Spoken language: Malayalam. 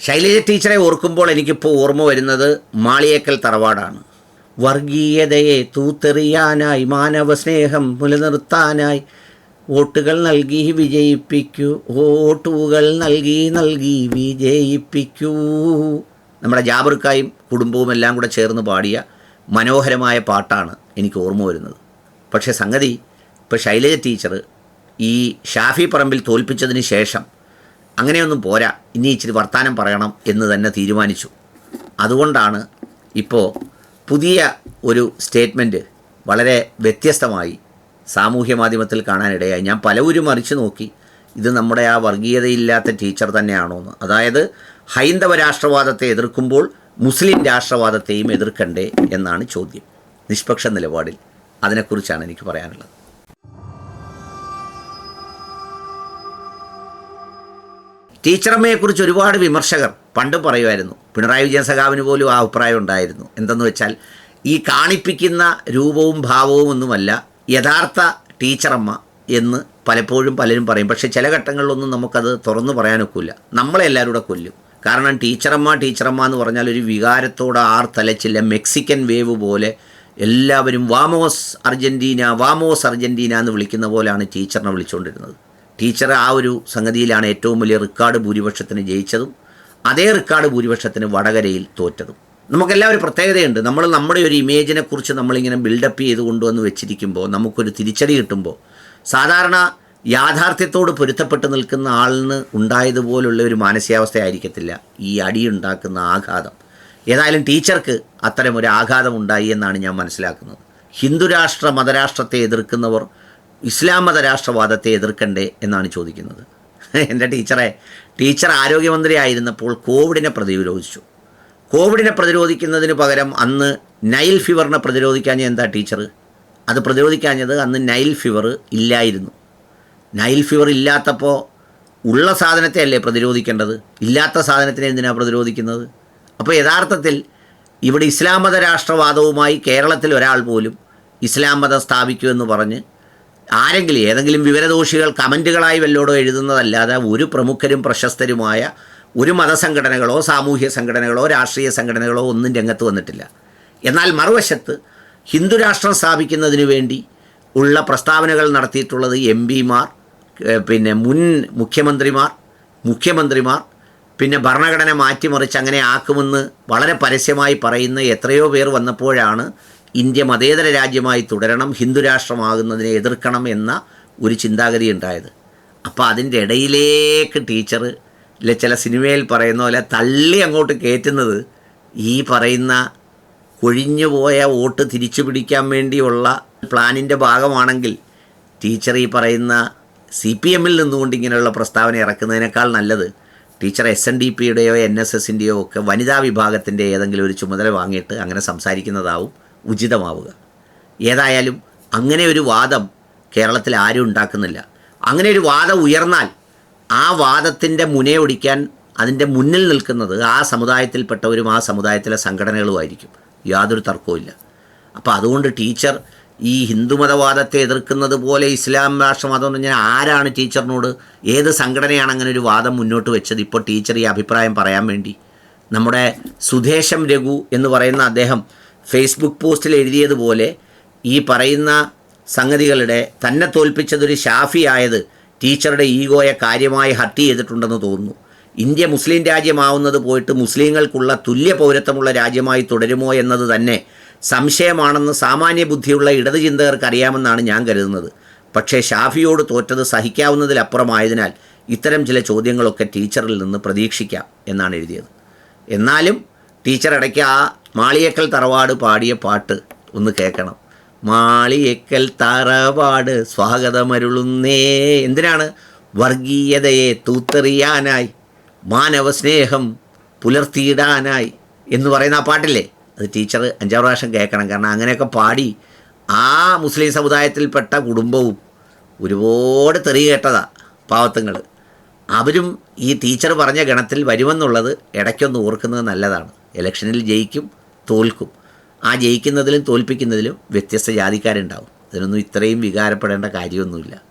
ശൈലജ ടീച്ചറെ ഓർക്കുമ്പോൾ എനിക്കിപ്പോൾ ഓർമ്മ വരുന്നത് മാളിയേക്കൽ തറവാടാണ്. വർഗീയതയെ തൂത്തെറിയാനായി മാനവ സ്നേഹം നിലനിർത്താനായി വോട്ടുകൾ നൽകി വിജയിപ്പിക്കൂ വോട്ടുകൾ നൽകി നൽകി വിജയിപ്പിക്കൂ. നമ്മുടെ ജാബർക്കായും കുടുംബവും എല്ലാം കൂടെ ചേർന്ന് പാടിയ മനോഹരമായ പാട്ടാണ് എനിക്ക് ഓർമ്മ വരുന്നത്. പക്ഷേ സംഗതി ഇപ്പോൾ ശൈലജ ടീച്ചർ ഈ ഷാഫി പറമ്പിൽ തോൽപ്പിച്ചതിന് ശേഷം അങ്ങനെയൊന്നും പോരാ. ഇനി ഇച്ചിരി വർത്തമാനം പറയണം എന്ന് തന്നെ തീരുമാനിച്ചു. അതുകൊണ്ടാണ് ഇപ്പോൾ പുതിയ ഒരു സ്റ്റേറ്റ്മെന്റ് വളരെ വ്യത്യസ്തമായി സാമൂഹ്യ മാധ്യമത്തിൽ കാണാനിടയായി. ഞാൻ പലവരും മറിച്ച് നോക്കി. ഇത് നമ്മുടെ ആ വർഗീയതയില്ലാത്ത ടീച്ചർ തന്നെയാണോ എന്ന്. അതായത് ഹൈന്ദവ രാഷ്ട്രവാദത്തെ എതിർക്കുമ്പോൾ മുസ്ലിം രാഷ്ട്രവാദത്തെയും എതിർക്കണ്ടേ എന്നാണ് ചോദ്യം. നിഷ്പക്ഷ നിലപാടിൽ അതിനെക്കുറിച്ചാണ് എനിക്ക് പറയാനുള്ളത്. ടീച്ചറമ്മയെക്കുറിച്ച് ഒരുപാട് വിമർശകർ പണ്ട് പറയുമായിരുന്നു. പിണറായി വിജയൻ സഖാവിന് പോലും ആ അഭിപ്രായം ഉണ്ടായിരുന്നു. എന്തെന്ന് വെച്ചാൽ ഈ കാണിപ്പിക്കുന്ന രൂപവും ഭാവവും ഒന്നുമല്ല യഥാർത്ഥ ടീച്ചറമ്മ എന്ന് പലപ്പോഴും പലരും പറയും. പക്ഷേ ചില ഘട്ടങ്ങളിലൊന്നും നമുക്കത് തുറന്നു പറയാനൊക്കില്ല. നമ്മളെല്ലാവരും കൂടെ കൊല്ലും. കാരണം ടീച്ചറമ്മ ടീച്ചറമ്മ എന്ന് പറഞ്ഞാൽ ഒരു വികാരത്തോടെ ആർ തലച്ചില്ല മെക്സിക്കൻ വേവ് പോലെ എല്ലാവരും വാമോസ് അർജന്റീന വാമോസ് അർജന്റീന എന്ന് വിളിക്കുന്ന പോലെയാണ് ടീച്ചറിനെ വിളിച്ചുകൊണ്ടിരുന്നത്. ടീച്ചർ ആ ഒരു സംഗതിയിലാണ് ഏറ്റവും വലിയ റെക്കോർഡ് ഭൂരിപക്ഷത്തിന് ജയിച്ചതും അതേ റെക്കോർഡ് ഭൂരിപക്ഷത്തിന് വടകരയിൽ തോറ്റതും. നമുക്കെല്ലാം ഒരു പ്രത്യേകതയുണ്ട്. നമ്മൾ നമ്മുടെ ഒരു ഇമേജിനെ കുറിച്ച് നമ്മളിങ്ങനെ ബിൽഡപ്പ് ചെയ്ത് കൊണ്ടുവന്ന് വെച്ചിരിക്കുമ്പോൾ നമുക്കൊരു തിരിച്ചടി കിട്ടുമ്പോൾ സാധാരണ യാഥാർത്ഥ്യത്തോട് പൊരുത്തപ്പെട്ട് നിൽക്കുന്ന ആളിന് ഉണ്ടായതുപോലുള്ള ഒരു മാനസികാവസ്ഥയായിരിക്കത്തില്ല ഈ അടിയുണ്ടാക്കുന്ന ആഘാതം. ഏതായാലും ടീച്ചർക്ക് അത്തരം ഒരു ആഘാതം ഉണ്ടായി എന്നാണ് ഞാൻ മനസ്സിലാക്കുന്നത്. ഹിന്ദുരാഷ്ട്ര മതരാഷ്ട്രത്തെ എതിർക്കുന്നവർ ഇസ്ലാം മത രാഷ്ട്രവാദത്തെ എതിർക്കണ്ടേ എന്നാണ് ചോദിക്കുന്നത്. എന്റെ ടീച്ചറെ ടീച്ചർ ആരോഗ്യമന്ത്രി ആയിരുന്നപ്പോൾ കോവിഡിനെ പ്രതിരോധിച്ചു. കോവിഡിനെ പ്രതിരോധിക്കുന്നതിന് പകരം അന്ന് നൈൽ ഫീവറിനെ പ്രതിരോധിക്കാഞ്ഞ എന്താ ടീച്ചർ അത് പ്രതിരോധിക്കാഞ്ഞത് അന്ന് നൈൽ ഫീവർ ഇല്ലായിരുന്നു. നൈൽ ഫീവർ ഇല്ലാത്തപ്പോൾ ഉള്ള സാധനത്തെ അല്ലേ പ്രതിരോധിക്കേണ്ടത്? ഇല്ലാത്ത സാധനത്തിനെ എന്തിനാണ് പ്രതിരോധിക്കുന്നത്? അപ്പോൾ യഥാർത്ഥത്തിൽ ഇവിടെ ഇസ്ലാം മത രാഷ്ട്രവാദവുമായി കേരളത്തിൽ ഒരാൾ പോലും ഇസ്ലാം മതം സ്ഥാപിക്കുമെന്ന് പറഞ്ഞ് ആരെങ്കിലും ഏതെങ്കിലും വിവരദോഷികൾ കമന്റുകളായി വല്ലോടോ എഴുതുന്നതല്ലാതെ ഒരു പ്രമുഖരും പ്രശസ്തരുമായ ഒരു മതസംഘടനകളോ സാമൂഹ്യ സംഘടനകളോ രാഷ്ട്രീയ സംഘടനകളോ ഒന്നും രംഗത്ത് വന്നിട്ടില്ല. എന്നാൽ മറുവശത്ത് ഹിന്ദുരാഷ്ട്രം സ്ഥാപിക്കുന്നതിന് വേണ്ടി ഉള്ള പ്രസ്താവനകൾ നടത്തിയിട്ടുള്ളത് എം പിമാർ പിന്നെ മുൻ മുഖ്യമന്ത്രിമാർ മുഖ്യമന്ത്രിമാർ പിന്നെ ഭരണഘടന മാറ്റിമറിച്ച് അങ്ങനെ ആക്കുമെന്ന് വളരെ പരസ്യമായി പറയുന്ന എത്രയോ പേർ വന്നപ്പോഴാണ് ഇന്ത്യ മതേതര രാജ്യമായി തുടരണം ഹിന്ദുരാഷ്ട്രമാകുന്നതിനെ എതിർക്കണം എന്ന ഒരു ചിന്താഗതി ഉണ്ടായത് അപ്പോൾ അതിന്റെ ഇടയിലേക്ക് ടീച്ചർ ഇല്ല ചില സിനിമയിൽ പറയുന്ന പോലെ തള്ളി അങ്ങോട്ട് കയറ്റുന്നത് ഈ പറയുന്ന കൊഴിഞ്ഞുപോയ വോട്ട് തിരിച്ചു പിടിക്കാൻ വേണ്ടിയുള്ള പ്ലാനിന്റെ ഭാഗമാണെങ്കിൽ ടീച്ചർ ഈ പറയുന്ന സി പി എമ്മിൽ നിന്നുകൊണ്ട് ഇങ്ങനെയുള്ള പ്രസ്താവന ഇറക്കുന്നതിനേക്കാൾ നല്ലത് ടീച്ചർ എസ് എൻ ഡി പിയുടെയോ എൻ എസ് എസിന്റെയോ ഒക്കെ വനിതാ വിഭാഗത്തിന്റെ ഏതെങ്കിലും ഒരു ചുമതല വാങ്ങിയിട്ട് അങ്ങനെ സംസാരിക്കുന്നതാവും. ഉചിതമാവുക. ഏതായാലും അങ്ങനെ ഒരു വാദം കേരളത്തിൽ ആരും ഉണ്ടാക്കുന്നില്ല. അങ്ങനെ ഒരു വാദം ഉയർന്നാൽ ആ വാദത്തിന്റെ മുനയൊടിക്കാൻ അതിന്റെ മുന്നിൽ നിൽക്കുന്നത് ആ സമുദായത്തിൽപ്പെട്ടവരും ആ സമുദായത്തിലെ സംഘടനകളുമായിരിക്കും യാതൊരു തർക്കവുമില്ല അപ്പോൾ അതുകൊണ്ട് ടീച്ചർ ഈ ഹിന്ദുമതവാദത്തെ എതിർക്കുന്നത് പോലെ ഇസ്ലാം രാഷ്ട്രമതം എന്ന് പറഞ്ഞാൽ ആരാണ് ടീച്ചറിനോട് ഏത് സംഘടനയാണ് അങ്ങനെ ഒരു വാദം മുന്നോട്ട് വെച്ചത്? ഇപ്പോൾ ടീച്ചർ ഈ അഭിപ്രായം പറയാൻ വേണ്ടി. നമ്മുടെ സുധേശം രഘു എന്ന് പറയുന്ന അദ്ദേഹം ഫേസ്ബുക്ക് പോസ്റ്റിൽ എഴുതിയതുപോലെ ഈ പറയുന്ന സംഗതികളുടെ തന്നെ തോൽപ്പിച്ചതൊരു ഷാഫി ആയത് ടീച്ചറുടെ ഈഗോയെ കാര്യമായി ഹർട്ട് ചെയ്തിട്ടുണ്ടെന്ന് തോന്നുന്നു. ഇന്ത്യ മുസ്ലിം രാജ്യമാവുന്നത് പോയിട്ട് മുസ്ലിങ്ങൾക്കുള്ള തുല്യ പൗരത്വമുള്ള രാജ്യമായി തുടരുമോ എന്നത് തന്നെ സംശയമാണെന്ന് സാമാന്യ ബുദ്ധിയുള്ള ഇടത് ചിന്തകർക്ക് അറിയാമെന്നാണ് ഞാൻ കരുതുന്നത്. പക്ഷേ ഷാഫിയോട് തോറ്റത് സഹിക്കാവുന്നതിലപ്പുറമായതിനാൽ ഇത്തരം ചില ചോദ്യങ്ങളൊക്കെ ടീച്ചറിൽ നിന്ന് പ്രതീക്ഷിക്കാം എന്നാണ് എഴുതിയത്. എന്നാലും ടീച്ചർ ഇടയ്ക്ക് ആ മാളിയേക്കൽ തറവാട് പാടിയ പാട്ട് ഒന്ന് കേൾക്കണം. മാളിയേക്കൽ തറവാട് സ്വാഗതമരുളുന്നേ. എന്തിനാണ്? വർഗീയതയെ തൂത്തെറിയാനായി മാനവ സ്നേഹം പുലർത്തിയിടാനായി എന്ന് പറയുന്ന ആ പാട്ടില്ലേ? അത് ടീച്ചർ അഞ്ചാം പ്രാവശ്യം കേൾക്കണം. കാരണം അങ്ങനെയൊക്കെ പാടി ആ മുസ്ലിം സമുദായത്തിൽപ്പെട്ട കുടുംബവും ഒരുപാട് തെറി കേട്ടതാ പാവത്തങ്ങൾ അവരും ഈ ടീച്ചർ പറഞ്ഞ ഗണത്തിൽ വരുമെന്നുള്ളത് ഇടയ്ക്കൊന്ന് ഓർക്കുന്നത് നല്ലതാണ്. ഇലക്ഷനിൽ ജയിക്കും തോൽക്കും. ആ ജയിക്കുന്നതിലും തോൽപ്പിക്കുന്നതിലും വ്യത്യസ്ത ജാതിക്കാരുണ്ടാവും. അതിനൊന്നും ഇത്രയും വികാരപ്പെടേണ്ട കാര്യമൊന്നുമില്ല.